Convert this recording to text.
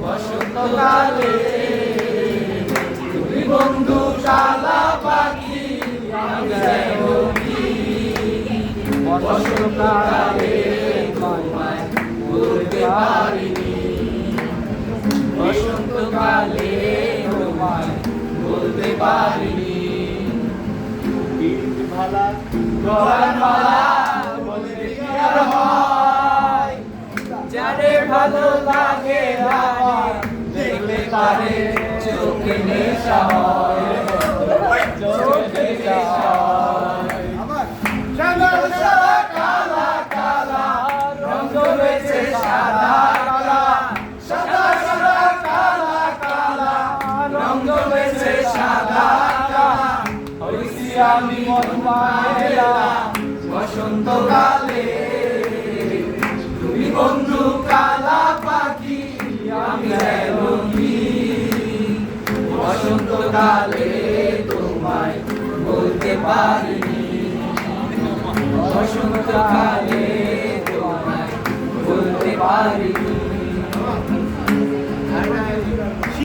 বসন্তকালে তুমি বন্ধু কালা পাখি বসন্তকালে ভালা গলার মালা বলতে কি আর হয়। যারে চোখে হইছি আমি মন পাগলা বসন্তকালে তুমি বন্ধু কালা পাখি আমি বসন্তকালে তোমায় বলতে পারিনি। বসন্তকালে তোমায় বলতে পারিনি।